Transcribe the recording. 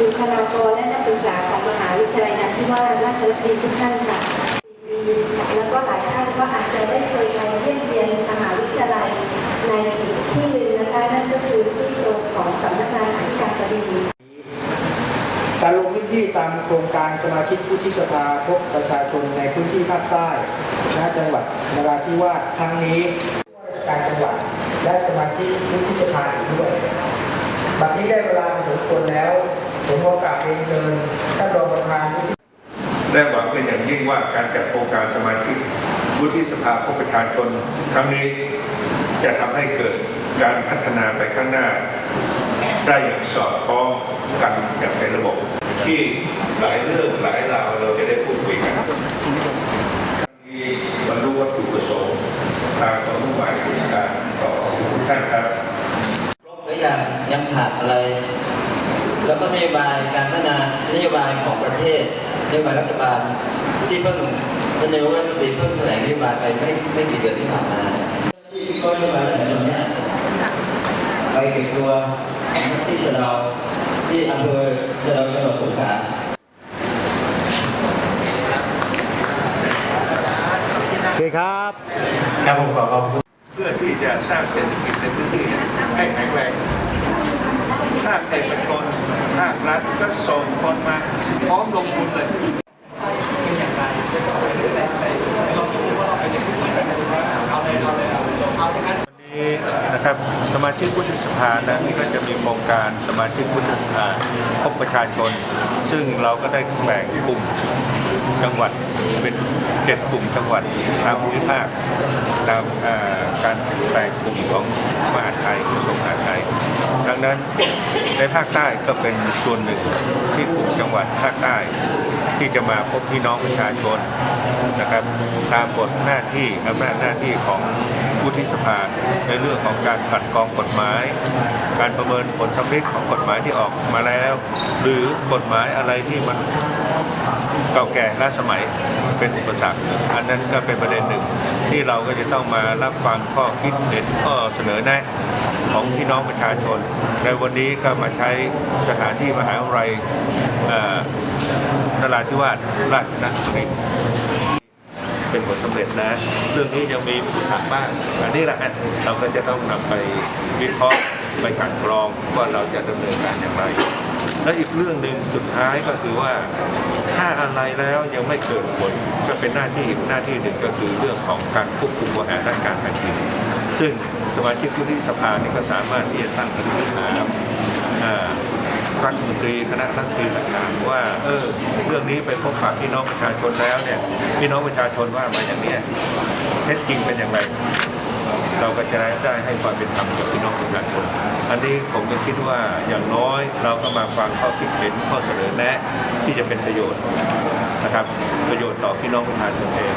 บุคลากรและนักศึกษาของมหาวิทยาลัยนาทิวาสราชภัฏทุกท่านค่ะ แล้วก็หลายท่านก็อาจจะได้เคยไปเยี่ยมเยียนมหาวิทยาลัยในที่หนึ่งนะคะนั่นก็คือที่โซนของสำนักงานอธิการบดีการลงพื้นที่ตามโครงการสมาชิกผู้ที่สภาพบประชาชนในพื้นที่ภาคใต้ณจังหวัดนราธิวาสครั้งนี้ว่าราชการจังหวัดและสมาชิกผู้ที่สภาอีกด้วยบัดนี้ได้เวลาสมควรแล้ว ราบเรียนเชิญท่านรองประธานวุฒิและหวังเป็นอย่างยิ่งว่าการจัดโครงการสมาชิกวุฒิสภาพบประชาชน ครั้งนี้จะทำให้เกิดการพัฒนาไปข้างหน้า ได้อย่างสอดคล้องกันอย่างเป็นระบบ ที่หลายเรื่องหลายราวเราจะได้พูดคุยกันมีบรรลุวัตถุประสงค์ทางความมุ่งหมายของการต่อทุกท่านครับครบหรือยังยังขาดอะไร แล้วก็นโยบายการพัฒนานโยบายของประเทศนโยบายรัฐบาลที่เพิ่งท่านนายกรัฐมนตรีเพิ่งแถลงนโยบายไปไม่ไม่กี่เดือนที่ผ่านมาที่ก็นโยบายแต่ละเนี่ยไปเก็บตัวที่สะเดาที่อำเภอสะเดาจังหวัดสงขลาโอเคครับครับผมขอขอบคุณเพื่อที่จะสร้างเศรษฐกิจในพื้นที่ให้แข็งแรงภาคเอกชนภาค รัฐก็ส่งคนมาพร้อมลงทุนเลยวันนี้นะครับสมาชิกวุฒิสภานะนี่ก็จะมีโครงการสมาชิกวุฒิสภาพบประชาชน ซึ่งเราก็ได้แบ่งกลุ่มจังหวัดเป็นเจ็ดกลุ่มจังหวัดตามภูมิภาคตามอ่อ การแบ่งกลุ่มของมหาไทยกระทรวงมหาไทยดังนั้นในภาคใต้ก็เป็นส่วนหนึ่งที่กลุ่มจังหวัดภาคใต้ที่จะมาพบพี่น้องประชาชนนะครับตามบทหน้าที่อำนาจหน้าที่ของผู้ที่สภาในเรื่องของการขัดกรองกฎหมาย การประเมินผลสำเร็จของกฎหมายที่ออกมาแล้ว หรือกฎหมายอะไรที่มันเก่าแก่ล้าสมัยเป็นอุปสรรค อันนั้นก็เป็นประเด็นหนึ่ง ที่เราก็จะต้องมารับฟังข้อคิดเห็นข้อเสนอแนะของพี่น้องประชาชน ในวันนี้ก็มาใช้สถานที่มหาวิทยาลัยนราธิวาสราชนครินทร์เป็นผลสำเร็จนะเรื่องนี้ยังมีปัญหาบ้างอันนี้แหละเราก็จะต้องนำไปวิเคราะห์ ไปกันกรองว่าเราจะดำเนินการอย่างไร และอีกเรื่องหนึ่งสุดท้ายก็คือว่าถ้าอะไรแล้วยังไม่เกิดผลก็เป็นหน้าที่หน้าที่หนึ่งก็คือเรื่องของการควบคุมบริหารด้านการแผ่นดินซึ่งสมาชิกวุฒิสภานี่ก็สามารถที่จะตั้งคณะทำงานอ่ารัฐมนตรีคณะรัฐมนตรีต่างๆว่าเออเรื่องนี้ไปพบปะพี่น้องประชาชนแล้วเนี่ยพี่น้องประชาชนว่ามาอย่างนี้เท็จจริงเป็นอย่างไร ก็จะได้ให้ความเป็นธรรมกับพี่น้องประชาชนอันนี้ผมก็คิดว่าอย่างน้อยเราก็มาฟังข้อคิดเห็นข้อเสนอแนะที่จะเป็นประโยชน์นะครับ ประโยชน์ต่อพี่น้องประชาชนเอง